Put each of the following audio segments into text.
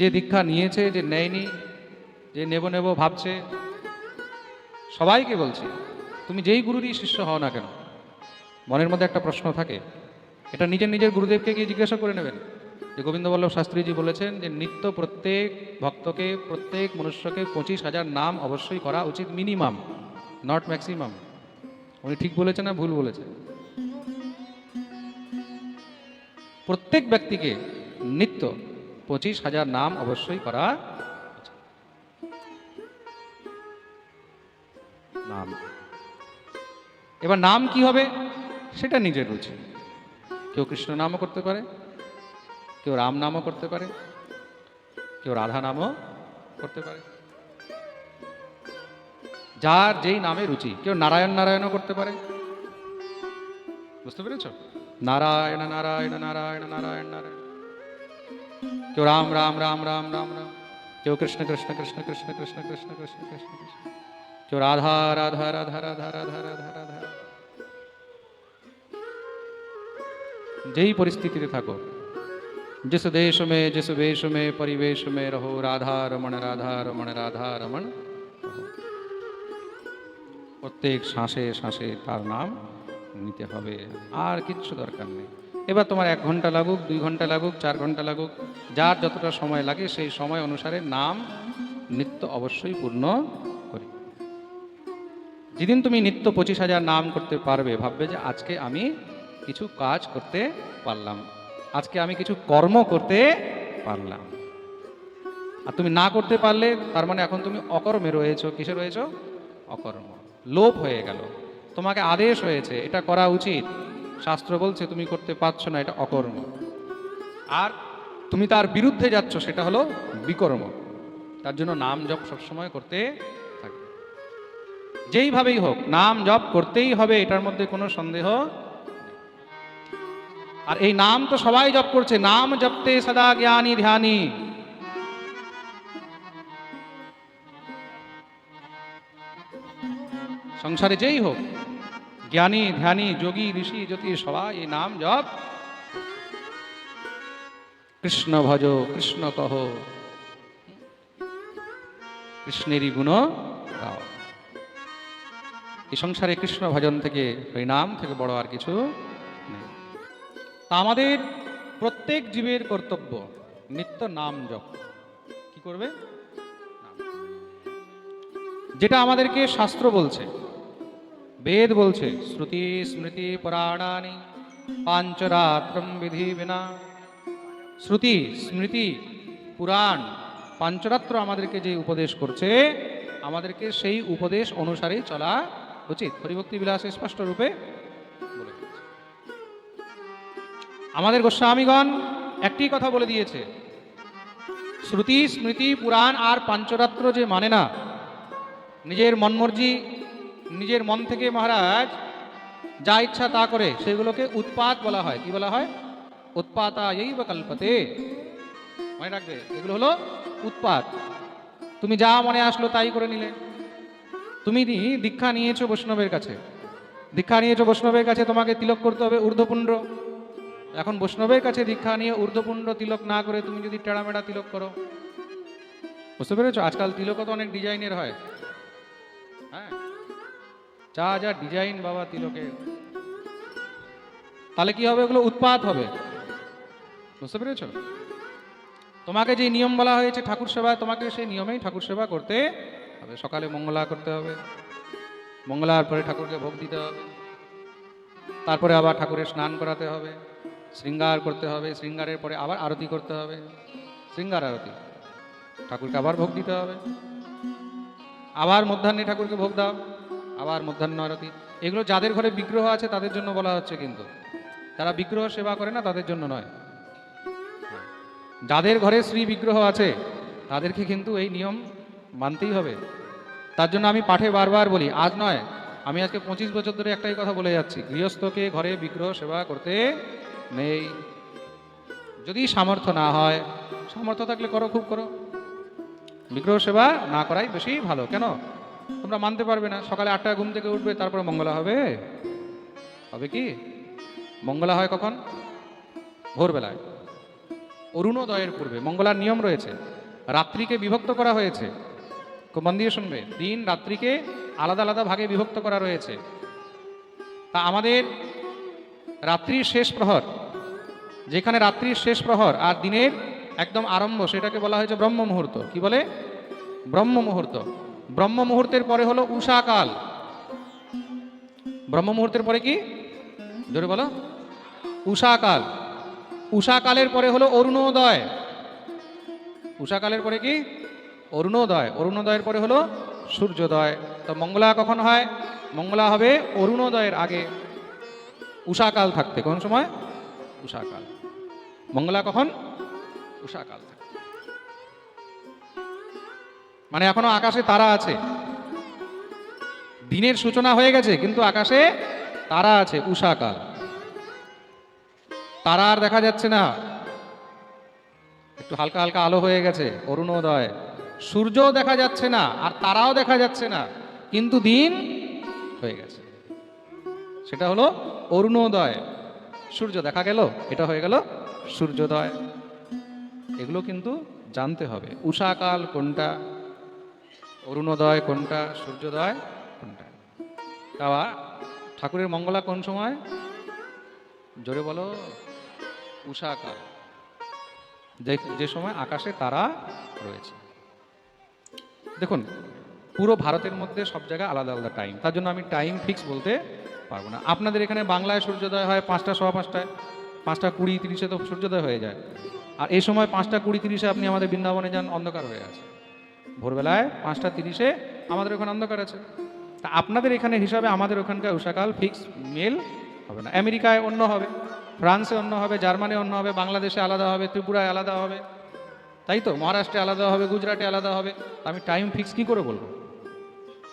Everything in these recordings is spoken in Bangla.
যে দীক্ষা নিয়েছে, যে নেয়নি, যে নেব নেব ভাবছে, সবাইকে বলছি, তুমি যেই গুরুরই শিষ্য হও না কেন, মনের মধ্যে একটা প্রশ্ন থাকে, এটা নিজের নিজের গুরুদেবকে গিয়ে জিজ্ঞাসা করে নেবেন। যে গোবিন্দবল্লভ শাস্ত্রীজি বলেছেন যে নিত্য প্রত্যেক ভক্তকে, প্রত্যেক মনুষ্যকে পঁচিশ হাজার নাম অবশ্যই করা উচিত মিনিমাম নট ম্যাক্সিমাম উনি ঠিক বলেছেন না ভুল বলেছেন। প্রত্যেক ব্যক্তিকে নিত্য পঁচিশ হাজার নাম অবশ্যই করা নাম। এবার নাম কি হবে? সেটা নিজের রুচি। কেউ কৃষ্ণ নামও করতে পারে, কেউ রাম নামও করতে পারে, কেউ রাধা নামও করতে পারে। যার যেই নামে রুচি, কেউ নারায়ণ নারায়ণও করতে পারে। বুঝতে পেরেছ? নারায়ণ নারায়ণ নারায়ণ নারায়ণ নারায়ণ। কেউ রাম রাম রাম রাম রাম রাম কেউ কৃষ্ণ কৃষ্ণ কৃষ্ণ কৃষ্ণ কৃষ্ণ কৃষ্ণ কৃষ্ণ কৃষ্ণ কৃষ্ণ কেউ রাধা রাধা রাধা রাধা রাধা রাধা রাধা যেই পরিস্থিতিতে থাকো जिस देश में जिस वेश में परिवेश में रहो राधा रमण राधा रमण राधा रमण रहो। প্রত্যেক শ্বাসে শ্বাসে তার নাম নিতে হবে আর কিচ্ছু দরকার নেই এবার তোমার এক ঘণ্টা লাগুক, দুই ঘণ্টা লাগুক, চার ঘণ্টা লাগুক, যার যতটা সময় লাগে সেই সময় অনুসারে নাম নিত্য অবশ্যই পূর্ণ করি। যেদিন তুমি নিত্য পঁচিশ হাজার নাম করতে পারবে, ভাববে যে আজকে আমি কিছু কাজ করতে পারলাম, আজকে আমি কিছু কর্ম করতে পারলাম। আর তুমি না করতে পারলে তার মানে এখন তুমি অকর্মে রয়েছ, কিসে রয়েছো? অকর্ম। লোভ হয়ে গেল। তোমাকে আদেশ হয়েছে, এটা করা উচিত। শাস্ত্র বলছে, তুমি করতে পারছ না, এটা অকর্ম। আর তুমি তার বিরুদ্ধে যাচ্ছ, সেটা হলো বিকর্ম। তার জন্য নাম জপ সবসময় করতে থাকবে। যেইভাবেই হোক, নাম জপ করতেই হবে, এটার মধ্যে কোনো সন্দেহ আর এই নাম তো সবাই জপ করছে, নাম জপতে সদা জ্ঞানী ধ্যানী। সংসারে যেই হোক জ্ঞানী, ধ্যানী, যোগী, ঋষি, জ্যোতি, সবাই এই নাম জপ। কৃষ্ণ ভজ, কৃষ্ণ কহ। কৃষ্ণেরই গুণ এই সংসারে কৃষ্ণ ভজন থেকে নাম থেকে বড় আর কিছু নেই। তা আমাদের প্রত্যেক জীবের কর্তব্য, নিত্য নাম জপ। কি করবে? যেটা আমাদেরকে শাস্ত্র বলছে বেদ বলছে শ্রুতি স্মৃতি পুরাণানি পাঞ্চরাত্রম বিধি বিনা শ্রুতি স্মৃতি পুরাণ পাঞ্চরাত্র আমাদেরকে যে উপদেশ করছে, আমাদেরকে সেই উপদেশ অনুসারে চলা উচিত হরিভক্তি বিলাসে স্পষ্ট রূপে। আমাদের গোস্বামীগণ একটি কথা বলে দিয়েছে, শ্রুতি স্মৃতি পুরাণ আর পাঞ্চরাত্র যে মানে না, নিজের মনমর্জি নিজের মন থেকে মহারাজ, যা ইচ্ছা তা করে, সেগুলোকে উৎপাত বলা হয়। কি বলা হয়? উৎপাতা এই বা কল্পতে। মনে রাখবে, এগুলো হলো উৎপাত। তুমি যা মনে আসলো তাই করে নিলে। তুমি দীক্ষা নিয়েছো বৈষ্ণবের কাছে। দীক্ষা নিয়েছো বৈষ্ণবের কাছে, তোমাকে তিলক করতে হবে ঊর্ধ্বপুণ্ড। এখন বৈষ্ণবের কাছে দীক্ষা নিয়ে ঊর্ধ্বপুণ্ড তিলক না করে তুমি যদি টেড়ামেড়া তিলক করো। বুঝতে পেরেছ? আজকাল তিলকও তো অনেক ডিজাইনের হয়। হ্যাঁ। যা যা ডিজাইন বাবা তিলকের। তাহলে কি হবে? ওগুলো উৎপাত হবে। বুঝতে পেরেছ? তোমাকে যে নিয়ম বলা হয়েছে ঠাকুর সেবা তোমাকে সেই নিয়মেই ঠাকুর সেবা করতে হবে। সকালে মঙ্গলা করতে হবে। মঙ্গলার পরে ঠাকুরকে ভোগ দিতে হবে। তারপরে আবার ঠাকুরের স্নান করাতে হবে। শৃঙ্গার করতে হবে। শৃঙ্গারের পরে আবার আরতি করতে হবে। শৃঙ্গার আরতি। ঠাকুরকে আবার ভোগ দিতে হবে। আবার মধ্যাহ্নে ঠাকুরকে ভোগ দাও। আবার মধ্যাহ্ন আরতি এগুলো যাদের ঘরে বিগ্রহ আছে, তাদের জন্য বলা হচ্ছে কিন্তু। যারা বিগ্রহ সেবা করে না, তাদের জন্য নয়। যাদের ঘরে শ্রী বিগ্রহ আছে, তাদেরকে কিন্তু এই নিয়ম মানতেই হবে। তার জন্য আমি পাঠে বারবার বলি, আজ নয়, আমি আজকে পঁচিশ বছর ধরে একটাই কথা বলে যাচ্ছি, গৃহস্থকে ঘরে বিগ্রহ সেবা করতে নেই। যদি সামর্থ্য না হয়, সামর্থ্য থাকলে করো, খুব করো। বিগ্রহ সেবা না করাই বেশি ভালো। কেন? তোমরা মানতে পারবে না। সকালে আটটা ঘুম থেকে উঠবে, তারপরে মঙ্গলা হবে। হবে কি? মঙ্গলা হয় কখন? ভোরবেলায়। অরুণোদয়ের পূর্বে। মঙ্গলার নিয়ম রয়েছে। রাত্রিকে বিভক্ত করা হয়েছে। খুব মন দিয়ে শুনবে। দিন রাত্রিকে আলাদা আলাদা ভাগে বিভক্ত করা রয়েছে। তা আমাদের রাত্রির শেষ প্রহর, যেখানে রাত্রির শেষ প্রহর আর দিনের একদম আরম্ভ, সেটাকে বলা হয়েছে ব্রহ্ম মুহূর্ত কি বলে? ব্রহ্ম মুহূর্ত ব্রহ্ম মুহূর্তের পরে হলো উষাকাল ব্রহ্ম মুহূর্তের পরে কি? জোরে বলো। উষাকাল উষাকালের পরে হলো অরুণোদয়। উষাকালের পরে কি? অরুণোদয়। অরুণোদয়ের পরে হলো সূর্যোদয়। তো মঙ্গলা কখন হয়? মঙ্গলা হবে অরুণোদয়ের আগে। উষাকাল থাকতে। কোন সময়? উষাকাল মঙ্গলা কখন? উষাকাল থাকতে। মানে এখনও আকাশে তারা আছে। দিনের সূচনা হয়ে গেছে, কিন্তু আকাশে তারা আছে উষাকাল তারা আর দেখা যাচ্ছে না। একটু হালকা হালকা আলো হয়ে গেছে, অরুণোদয়। সূর্যও দেখা যাচ্ছে না, আর তারাও দেখা যাচ্ছে না, কিন্তু দিন হয়ে গেছে। সেটা হলো অরুণোদয়। সূর্য দেখা গেল, এটা হয়ে গেল সূর্যোদয়। এগুলো কিন্তু জানতে হবে উষাকাল কোনটা? অরুণোদয় কোনটা, সূর্যোদয় কোনটা? তাওয়া, ঠাকুরের মঙ্গলা কোন সময়? জোরে বলো। উষাকাল যে যে সময় আকাশে তারা রয়েছে। দেখুন, পুরো ভারতের মধ্যে সব জায়গায় আলাদা আলাদা টাইম তার জন্য আমি টাইম ফিক্স বলতে পারব না। আপনাদের এখানে বাংলায় সূর্যোদয় হয় পাঁচটা, সোয়া পাঁচটায়। পাঁচটা কুড়ি তিরিশে তো সূর্যোদয় হয়ে যায়। আর এই সময় পাঁচটা কুড়ি তিরিশে আপনি আমাদের বৃন্দাবনে যান, অন্ধকার হয়ে আছে। ভোরবেলায় পাঁচটা তিরিশে আমাদের ওখানে অন্ধকার আছে। তা আপনাদের এখানে হিসাবে আমাদের ওখানকার উষাকাল ফিক্স মেল হবে না। আমেরিকায় অন্য হবে, ফ্রান্সে অন্য হবে জার্মানি অন্য হবে, বাংলাদেশে আলাদা হবে, ত্রিপুরায় আলাদা হবে। তাই তো? মহারাষ্ট্রে আলাদা হবে, গুজরাটে আলাদা হবে। আমি টাইম ফিক্স কি করে বলব?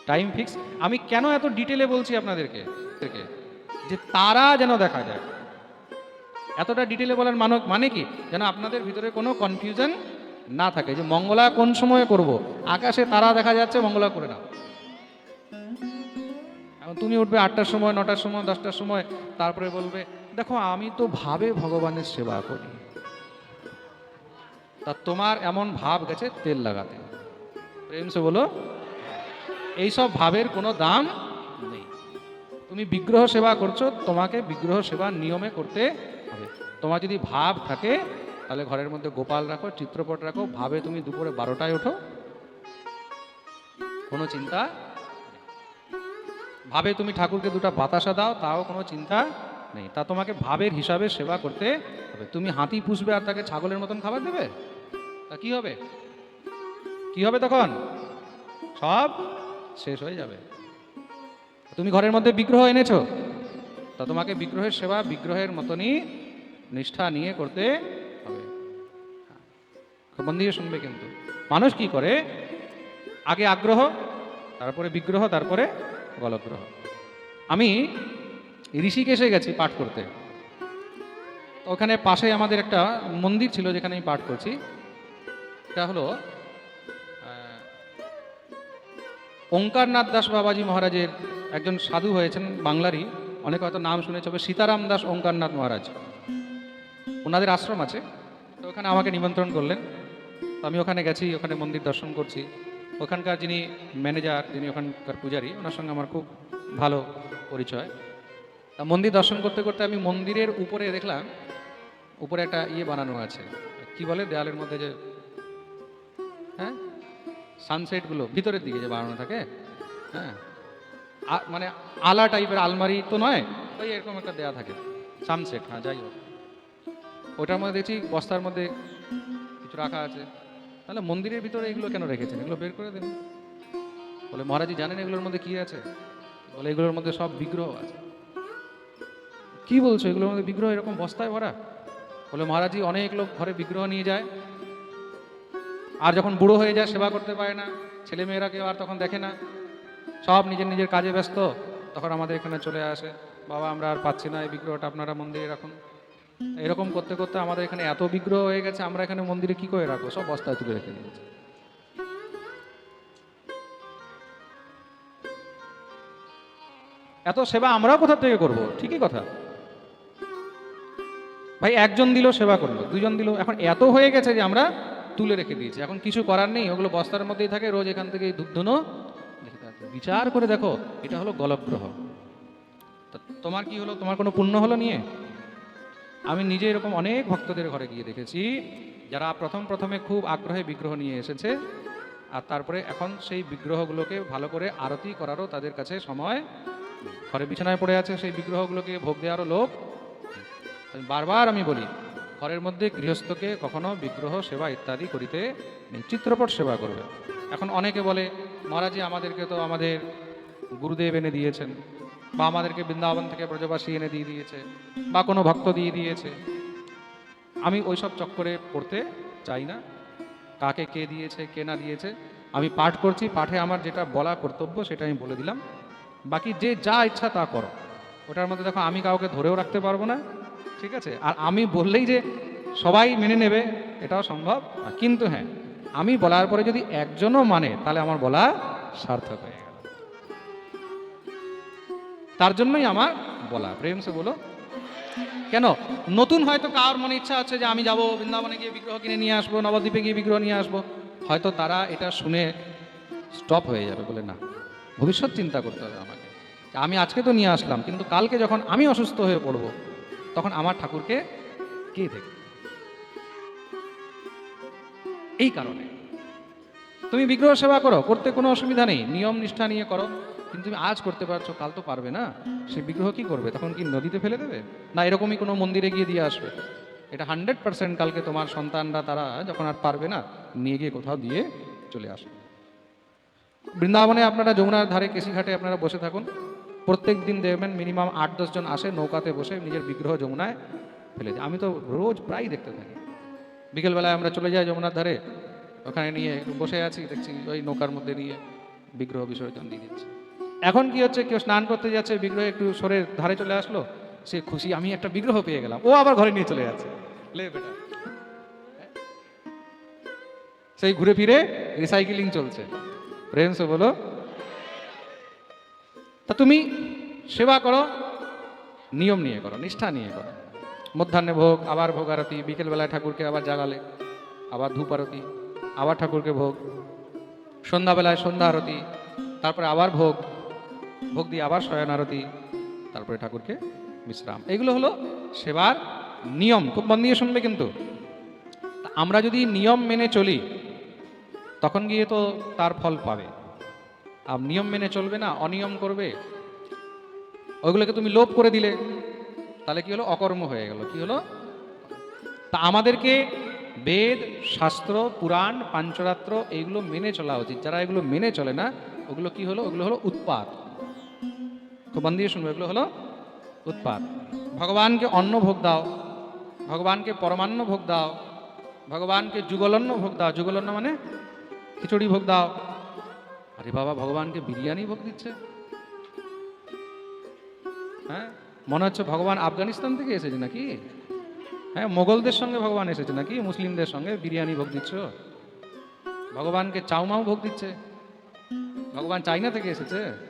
টাইম ফিক্স আমি কেন এত ডিটেলে বলছি আপনাদেরকে? যে তারা যেন দেখা যায়। এতটা ডিটেলে বলার মানক মানে কি? যেন আপনাদের ভিতরে কোনো কনফিউশন না থাকে যে মঙ্গলা কোন সময়ে করব? আকাশে তারা দেখা যাচ্ছে, মঙ্গলা করে না এখন তুমি উঠবে আটটার সময়, নটার সময়, দশটার সময়, তারপরে বলবে, দেখো, আমি তো ভাবে ভগবানের সেবা করি। তা তোমার এমন ভাব গেছে, তেল লাগাতে। প্রেম সে বলো এইসব ভাবের কোনো দাম নেই। তুমি বিগ্রহ সেবা করছ, তোমাকে বিগ্রহ সেবা নিয়মে করতে হবে। তোমার যদি ভাব থাকে তাহলে ঘরের মধ্যে গোপাল রাখো, চিত্রপট রাখো, ভাবে তুমি দুপুরে বারোটায় ওঠো। কোনো চিন্তা? ভাবে তুমি ঠাকুরকে দুটো বাতাসা দাও, তাও কোনো চিন্তা নেই। তা তোমাকে ভাবের হিসাবে সেবা করতে হবে। তুমি হাতি পুষবে আর তাকে ছাগলের মতন খাবার দেবে? তা কি হবে? কি হবে তখন? সব শেষ হয়ে যাবে। তুমি ঘরের মধ্যে বিগ্রহ এনেছো? তা তোমাকে বিগ্রহের সেবা, বিগ্রহের মতনই নিষ্ঠা নিয়ে করতে হবে খুব মন শুনবে কিন্তু। মানুষ কি করে? আগে আগ্রহ, তারপরে বিগ্রহ, তারপরে গলগ্রহ আমি ঋষিকেশে গেছি পাঠ করতে। ওখানে পাশে আমাদের একটা মন্দির ছিল যেখানে আমি পাঠ করছি। এটা হলো ওঙ্কারনাথ দাস বাবাজি মহারাজের একজন সাধু হয়েছেন বাংলারই। অনেক হয়তো নাম শুনেছে, তবে সীতারাম দাস ওঙ্কারনাথ মহারাজ। ওনাদের আশ্রম আছে। তো ওখানে আমাকে নিমন্ত্রণ করলেন। আমি ওখানে গেছি, ওখানে মন্দির দর্শন করছি। ওখানকার যিনি ম্যানেজার, যিনি ওখানকার পূজারী, ওনার সঙ্গে আমার খুব ভালো পরিচয়। তা মন্দির দর্শন করতে করতে আমি মন্দিরের উপরে দেখলাম, উপরে একটা ইয়ে বানানো আছে। কি বলে? দেয়ালের মধ্যে যে হ্যাঁ? সানসেটগুলো ভিতরের দিকে যে বানানো থাকে হ্যাঁ? মানে আলা টাইপের আলমারি তো নয়, ওই এরকম একটা দেয়া থাকে। সানসেট হ্যাঁ যাই হোক। ওটার মধ্যে দেখছি, বস্তার মধ্যে কিছু রাখা আছে। তাহলে মন্দিরের ভিতরে এগুলো কেন রেখেছেন? এগুলো বের করে দেন বলে, মহারাজি জানেন এগুলোর মধ্যে কি আছে? বলে, এগুলোর মধ্যে সব বিগ্রহ আছে। কি বলছো? এগুলোর মধ্যে বিগ্রহ এরকম বস্তায় ভরা? বলে, মহারাজি অনেক লোক ঘরে বিগ্রহ নিয়ে যায়। আর যখন বুড়ো হয়ে যায়, সেবা করতে পারে না। ছেলে মেয়েরা কেউ আর তখন দেখে না। সব নিজের নিজের কাজে ব্যস্ত। তখন আমাদের এখানে চলে আসে, বাবা, আমরা আর পাচ্ছি না এই বিগ্রহটা, আপনারা মন্দিরে রাখুন। এরকম করতে করতে আমাদের এখানে এত বিগ্রহ হয়ে গেছে, আমরা এখানে মন্দিরে কি করে রাখব? সব বস্তায় তুলে রেখে দিয়েছি। এত সেবা আমরাও কোথা থেকে করব? ঠিকই কথা। ভাই, একজন দিল, সেবা করল, দুজন দিল, এখন এত হয়ে গেছে যে আমরা তুলে রেখে দিয়েছে। এখন কিছু করার নেই, ওগুলো বস্তার মধ্যেই থাকে, রোজ এখান থেকে ধূপ ধুনো বিচার করে দেখো, এটা হলো গলগ্রহ। তোমার কি হলো? তোমার কোনো পুণ্য হলো নিয়ে? আমি নিজে এরকম অনেক ভক্তদের ঘরে গিয়ে দেখেছি, যারা প্রথম প্রথমে খুব আগ্রহে বিগ্রহ নিয়ে এসেছে, আর তারপরে এখন সেই বিগ্রহগুলোকে ভালো করে আরতি করারও তাদের কাছে সময় ঘরে বিছানায় পড়ে আছে সেই বিগ্রহগুলোকে ভোগ দেওয়ারও লোক বারবার আমি বলি, ঘরের মধ্যে গৃহস্থকে কখনো বিগ্রহ সেবা ইত্যাদি করিতে চিত্রপট সেবা করবে। এখন অনেকে বলে মহারাজি আমাদেরকে তো আমাদের গুরুদেব এনে দিয়েছেন। বা আমাদেরকে বৃন্দাবন থেকে ব্রজবাসী এনে দিয়ে দিয়েছে, বা কোনো ভক্ত দিয়ে দিয়েছে। আমি ওইসব চক্করে পড়তে চাই না। কাকে কে দিয়েছে, কে না দিয়েছে, আমি পাঠ করছি, পাঠে আমার যেটা বলা কর্তব্য সেটা আমি বলে দিলাম। বাকি যে যা ইচ্ছা তা করো। ওটার মধ্যে দেখো, আমি কাউকে ধরেও রাখতে পারব না, ঠিক আছে? আর আমি বললেই যে সবাই মেনে নেবে, এটাও সম্ভব। কিন্তু হ্যাঁ আমি বলার পরে যদি একজনও মানে তাহলে আমার বলা সার্থক হয়ে তার জন্যই আমার বলা। প্রেম সে বলো, কেন? নতুন হয়তো কার মনে ইচ্ছা আছে যে আমি যাব, বৃন্দাবনে গিয়ে বিগ্রহ কিনে নিয়ে আসব, নবদ্বীপে গিয়ে বিগ্রহ নিয়ে আসব? হয়তো তারা এটা শুনে স্টপ হয়ে যাবে, বলে না। ভবিষ্যৎ চিন্তা করতে হবে আমাকে। আমি আজকে তো নিয়ে আসলাম, কিন্তু কালকে যখন আমি অসুস্থ হয়ে পড়ব, তখন আমার ঠাকুরকে কে দেখবে? এই কারণে। তুমি বিগ্রহ সেবা করো, করতে কোনো অসুবিধা নেই। নিয়ম নিষ্ঠা নিয়ে করো। কিন্তু তুমি আজ করতে পারছ, কাল তো পারবে না। সে বিগ্রহ কি করবে? তখন কি নদীতে ফেলে দেবে? না, এরকমই কোনো মন্দিরে গিয়ে দিয়ে আসবে? এটা হান্ড্রেড পার্সেন্ট কালকে তোমার সন্তানরা, তারা যখন আর পারবে না, নিয়ে গিয়ে কোথাও দিয়ে চলে আসবে। বৃন্দাবনে আপনারা যমুনার ধারে কেশিঘাটে আপনারা বসে থাকুন। প্রত্যেক দিন দেখবেন মিনিমাম আট দশজন আসে নৌকাতে বসে নিজের বিগ্রহ যমুনায় ফেলে যায় আমি তো রোজ প্রায় দেখতে থাকি। বিকেলবেলায় আমরা চলে যাই যমুনার ধারে। ওখানে নিয়ে বসে আছি, দেখছি ওই নৌকার মধ্যে নিয়ে বিগ্রহ বিসর্জন দিয়ে দিচ্ছে। এখন কি হচ্ছে? কেউ স্নান করতে যাচ্ছে, বিগ্রহ একটু সরে ধারে চলে আসলো, সে খুশি, আমি একটা বিগ্রহ পেয়ে গেলাম। ও আবার ঘরে নিয়ে চলে যাচ্ছে। সেই ঘুরে ফিরে রিসাইকেলিং চলছে। প্রেম বলো। তা তুমি সেবা করো, নিয়ম নিয়ে করো, নিষ্ঠা নিয়ে করো। মধ্যাহ্নে ভোগ, আবার ভোগ আরতি, বিকেলবেলায় ঠাকুরকে আবার জাগালে, আবার ধূপ আরতি, আবার ঠাকুরকে ভোগ। সন্ধ্যাবেলায় সন্ধ্যা আরতি, তারপরে আবার ভোগ ভোগ দিয়ে আবার শয়ন আরতি তারপরে ঠাকুরকে বিশ্রাম। এগুলো হলো সেবার নিয়ম। খুব মন দিয়ে শুনবে কিন্তু। আমরা যদি নিয়ম মেনে চলি, তখন গিয়ে তো তার ফল পাবে। আর নিয়ম মেনে চলবে না, অনিয়ম করবে। ওইগুলোকে তুমি লোপ করে দিলে, তাহলে কি হলো? অকর্ম হয়ে গেল। কি হলো? তা আমাদেরকে বেদ, শাস্ত্র, পুরাণ, পাঞ্চরাত্র এইগুলো মেনে চলা উচিত। যারা এগুলো মেনে চলে না, ওগুলো কি হলো? ওগুলো হলো উৎপাত। মন দিয়ে শুনব, এগুলো হলো উৎপাত। ভগবানকে অন্ন ভোগ দাও, ভগবানকে পরমান্ন ভোগ দাও, ভগবানকে যুগলন্ন ভোগ দাও। যুগলন্ন মানে খিচুড়ি ভোগ দাও। আরে বাবা, ভগবানকে বিরিয়ানি ভোগ দিচ্ছে? হ্যাঁ? মনে হচ্ছে ভগবান আফগানিস্তান থেকে এসেছে নাকি? হ্যাঁ মোগলদের সঙ্গে ভগবান এসেছে নাকি? মুসলিমদের সঙ্গে বিরিয়ানি ভোগ দিচ্ছ? ভগবানকে চাউমাও ভোগ দিচ্ছে? ভগবান চাইনা থেকে এসেছে?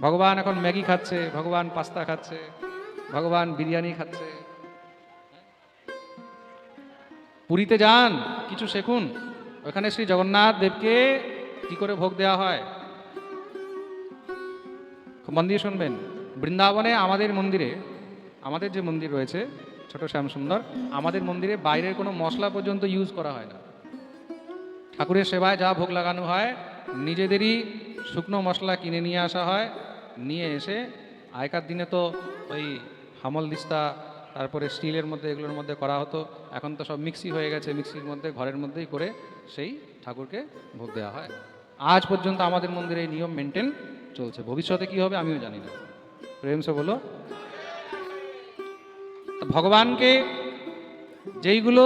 ভগবান এখন ম্যাগি খাচ্ছে, ভগবান পাস্তা খাচ্ছে, ভগবান বিরিয়ানি খাচ্ছে। পুরীতে যান, কিছু শেখুন। ওখানে শ্রী জগন্নাথ দেবকে কি করে ভোগ দেওয়া হয়? খুব মন দিয়ে শুনবেন। বৃন্দাবনে আমাদের মন্দিরে, আমাদের যে মন্দির রয়েছে, ছোট শ্যাম সুন্দর, আমাদের মন্দিরে বাইরের কোনো মশলা পর্যন্ত ইউজ করা হয় না। ঠাকুরের সেবায় যা ভোগ লাগানো হয়, নিজেদেরই শুকনো মশলা কিনে নিয়ে আসা হয়। নিয়ে এসে আগেকার দিনে তো ওই হামল দিস্তা, তারপরে স্টিলের মধ্যে, এগুলোর মধ্যে করা হতো। এখন তো সব মিক্সি হয়ে গেছে, মিক্সির মধ্যে, ঘরের মধ্যেই করে সেই ঠাকুরকে ভোগ দেওয়া হয়। আজ পর্যন্ত আমাদের মন্দিরে এই নিয়ম মেনটেন চলছে। ভবিষ্যতে কি হবে আমিও জানি না। প্রেম সে বলো। ভগবানকে যেইগুলো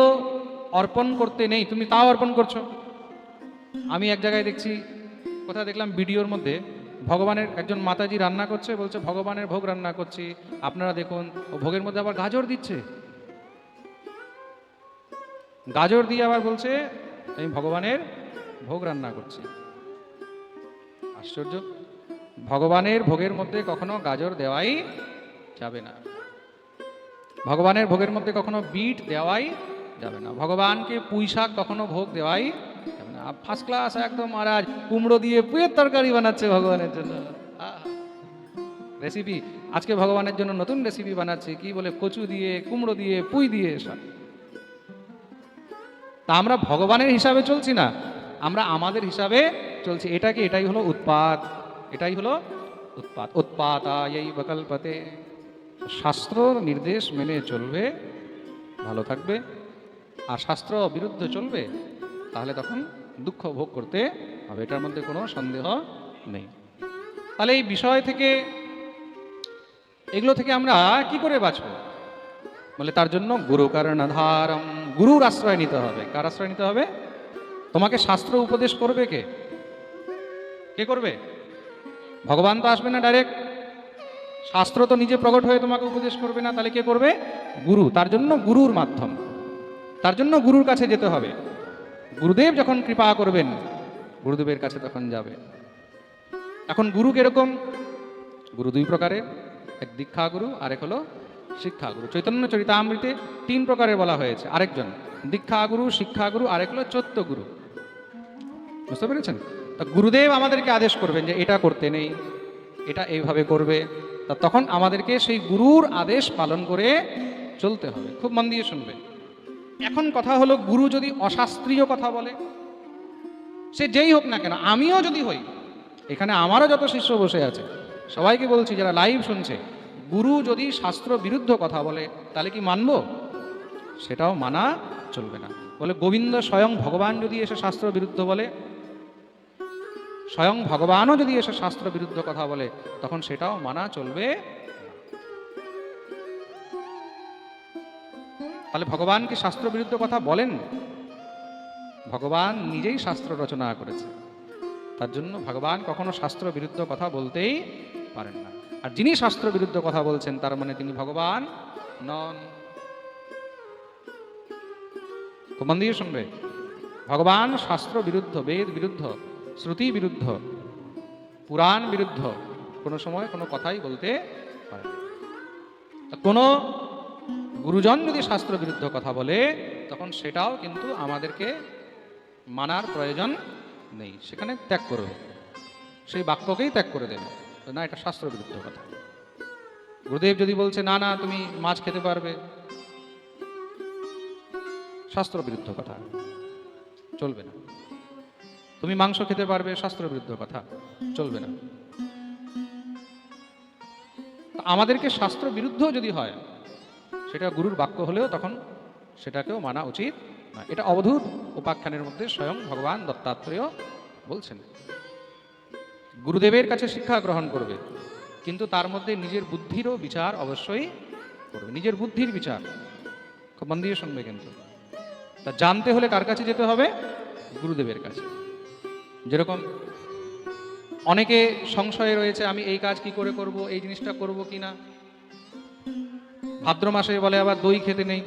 অর্পণ করতে নেই, তুমি তাও অর্পণ করছ। আমি এক জায়গায় দেখছি, কোথায় দেখলাম, ভিডিওর মধ্যে ভগবানের একজন মাতাজি রান্না করছে, বলছে, ভগবানের ভোগ রান্না করছি। আপনারা দেখুন, ও ভোগের মধ্যে আবার গাজর দিচ্ছে। গাজর দিয়ে আবার বলছে, আমি ভগবানের ভোগ রান্না করছি। আশ্চর্য। ভগবানের ভোগের মধ্যে কখনো গাজর দেওয়াই যাবে না। ভগবানের ভোগের মধ্যে কখনো বিট দেওয়াই যাবে না। ভগবানকে পুঁই শাক কখনো ভোগ দেওয়াই ফার্স্ট ক্লাস একদম মহারাজ, কুমড়ো দিয়ে পুয়ের তরকারি বানাচ্ছে ভগবানের জন্য। রেসিপি আজকে ভগবানের জন্য নতুন রেসিপি বানাচ্ছে। কি বলে? কচু দিয়ে, কুমড়ো দিয়ে, পুঁই দিয়ে সব। তা আমরা ভগবানের হিসাবে চলছি না। আমরা আমাদের হিসাবে চলছি। এটাকে এটাই হলো উৎপাত। এটাই হলো উৎপাত। উৎপাতা এই বকল্পতে। শাস্ত্র নির্দেশ মেনে চলবে। ভালো থাকবে। আর শাস্ত্র বিরুদ্ধ চলবে। তাহলে তখন দুঃখ ভোগ করতে হবে। এটার মধ্যে কোনো সন্দেহ নেই। তাহলে এই বিষয় থেকে, এগুলো থেকে আমরা কি করে বাঁচবো? বলে তার জন্য গুরু কারণ কারণাধারম গুরুর আশ্রয় নিতে হবে। কার আশ্রয় নিতে হবে? তোমাকে শাস্ত্র উপদেশ করবে কে? কে করবে? ভগবান তো আসবে না ডাইরেক্ট শাস্ত্র তো নিজে প্রকট হয়ে তোমাকে উপদেশ করবে না, তাহলে কে করবে? গুরু। তার জন্য গুরুর মাধ্যম। তার জন্য গুরুর কাছে যেতে হবে। গুরুদেব যখন কৃপা করবেন, গুরুদেবের কাছে তখন যাবে। এখন গুরু কীরকম? গুরু দুই প্রকারের, এক দীক্ষা গুরু আরেক হলো শিক্ষা গুরু চৈতন্য চরিতামৃতে তিন প্রকারের বলা হয়েছে, আরেকজন দীক্ষা গুরু শিক্ষা গুরু আরেক হলো চৈত্য গুরু। বুঝতে পেরেছেন? তা গুরুদেব আমাদেরকে আদেশ করবেন যে এটা করতে নেই, এটা এইভাবে করবে। তা তখন আমাদেরকে সেই গুরুর আদেশ পালন করে চলতে হবে। খুব মন দিয়ে শুনবে এখন কথা হলো গুরু যদি অশাস্ত্রীয় কথা বলে, সে যেই হোক না কেন, আমিও যদি হই, এখানে আমারও যত শিষ্য বসে আছে, সবাইকে বলছি যারা লাইভ শুনছে, গুরু যদি শাস্ত্র বিরুদ্ধ কথা বলে, তাহলে কি মানব? সেটাও মানা চলবে না। বলে গোবিন্দ স্বয়ং ভগবান যদি এসে শাস্ত্র বিরুদ্ধ বলে, স্বয়ং ভগবানও যদি এসে শাস্ত্র বিরুদ্ধ কথা বলে, তখন সেটাও মানা চলবে তাহলে ভগবান কি শাস্ত্র বিরুদ্ধ কথা বলেন? ভগবান নিজেই শাস্ত্র রচনা করেছে। তার জন্য ভগবান কখনো শাস্ত্র বিরুদ্ধ কথা বলতেই পারেন না। আর যিনি শাস্ত্র বিরুদ্ধ কথা বলছেন, তার মানে তিনি ভগবান নন। মন দিয়ে শুনবে ভগবান শাস্ত্র বিরুদ্ধ বেদ বিরুদ্ধ, শ্রুতি বিরুদ্ধ, পুরাণ বিরুদ্ধ কোনো সময় কোনো কথাই বলতে পারে কোনো গুরুজন যদি শাস্ত্র বিরুদ্ধ কথা বলে, তখন সেটাও কিন্তু আমাদেরকে মানার প্রয়োজন নেই। সেখানে ত্যাগ করবে। সেই বাক্যকেই ত্যাগ করে দেবে। না, এটা শাস্ত্র বিরুদ্ধ কথা। গুরুদেব যদি বলছে, না না, তুমি মাছ খেতে পারবে। শাস্ত্র বিরুদ্ধ কথা। চলবে না। তুমি মাংস খেতে পারবে শাস্ত্র বিরুদ্ধ কথা। চলবে না। আমাদেরকে শাস্ত্র বিরুদ্ধ যদি হয় সেটা গুরুর বাক্য হলেও তখন সেটাকেও মানা উচিত না এটা অবধূত উপাখ্যানের মধ্যে স্বয়ং ভগবান দত্তাত্রেয় বলছেন। গুরুদেবের কাছে শিক্ষা গ্রহণ করবে, কিন্তু তার মধ্যে নিজের বুদ্ধিরও বিচার অবশ্যই করবে। নিজের বুদ্ধির বিচার খুব মন দিয়ে শুনবে কিন্তু। তা জানতে হলে কার কাছে যেতে হবে? গুরুদেবের কাছে। যেরকম অনেকে সংশয়ে রয়েছে, আমি এই কাজ কি করে করব, এই জিনিসটা করব কি না ভাদ্র মাসে বলে আবার দই খেতে নেই।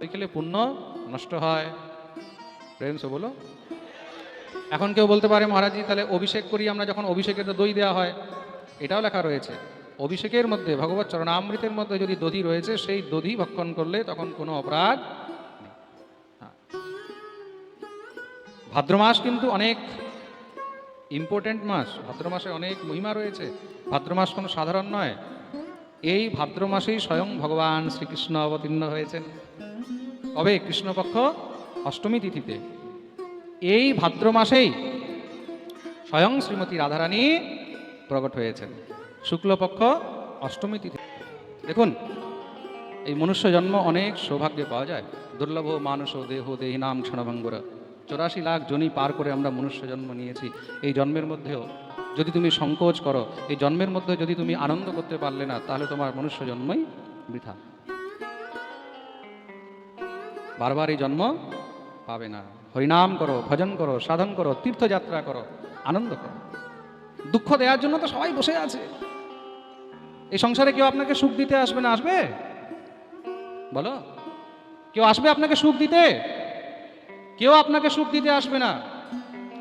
দই খেলে পুণ্য নষ্ট হয়। প্রেম সে বলো। এখন কেউ বলতে পারে মহারাজজি তাহলে অভিষেক করি আমরা যখন অভিষেকে তো দই দেওয়া হয়। এটাও লেখা রয়েছে। অভিষেকের মধ্যে, ভগবত চরণামৃতের মধ্যে যদি দধি রয়েছে, সেই দধি ভক্ষণ করলে তখন কোনো অপরাধ হ্যাঁ। ভাদ্র মাস কিন্তু অনেক ইম্পর্টেন্ট মাস। ভাদ্র মাসে অনেক মহিমা রয়েছে। ভাদ্র মাস কোনো সাধারণ নয়। এই ভাদ্র মাসেই স্বয়ং ভগবান শ্রীকৃষ্ণ অবতীর্ণ হয়েছেন। কবে কৃষ্ণপক্ষ অষ্টমী তিথিতে। এই ভাদ্র মাসেই স্বয়ং শ্রীমতী রাধারানী প্রকট হয়েছেন। শুক্লপক্ষ অষ্টমী তিথি। দেখুন, এই মনুষ্য জন্ম অনেক সৌভাগ্যে পাওয়া যায়। দুর্লভ মানস দেহ দেহী নাম ক্ষণভঙ্গরা। চৌরাশি লাখ জনি পার করে আমরা মনুষ্য জন্ম নিয়েছি। এই জন্মের মধ্যেও যদি তুমি সংকোচ করো, এই জন্মের মধ্যে যদি তুমি আনন্দ করতে পারলে না, তাহলে তোমার মনুষ্য জন্মই বৃথা। বারবার এই জন্ম পাবে না। হরিনাম করো, ভজন করো, সাধন করো, তীর্থযাত্রা করো, আনন্দ করো। দুঃখ দেওয়ার জন্য তো সবাই বসে আছে। এই সংসারে কেউ আপনাকে সুখ দিতে আসবে না, আসবে? বলো। কেউ আসবে আপনাকে সুখ দিতে? কেউ আপনাকে সুখ দিতে আসবে না।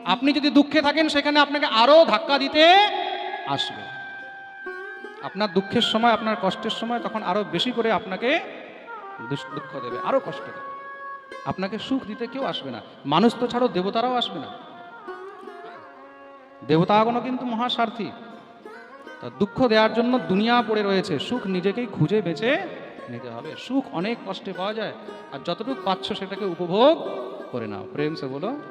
আপনি যদি দুঃখে থাকেন, সেখানে আপনাকে আরও ধাক্কা দিতে আসবে। আপনার দুঃখের সময়, আপনার কষ্টের সময় তখন আরও বেশি করে আপনাকে দুঃখ দেবে, আরও কষ্ট দেবে। আপনাকে সুখ দিতে কেউ আসবে না। মানুষ তো ছাড়ো, দেবতারাও আসবে না। দেবতাগণ কিন্তু মহাস্বার্থী তা দুঃখ দেওয়ার জন্য দুনিয়া পড়ে রয়েছে। সুখ নিজেকেই খুঁজে বেছে নিতে হবে। সুখ অনেক কষ্টে পাওয়া যায়। আর যতটুকু পাচ্ছ, সেটাকে উপভোগ করে নাও। প্রেম সে বলো।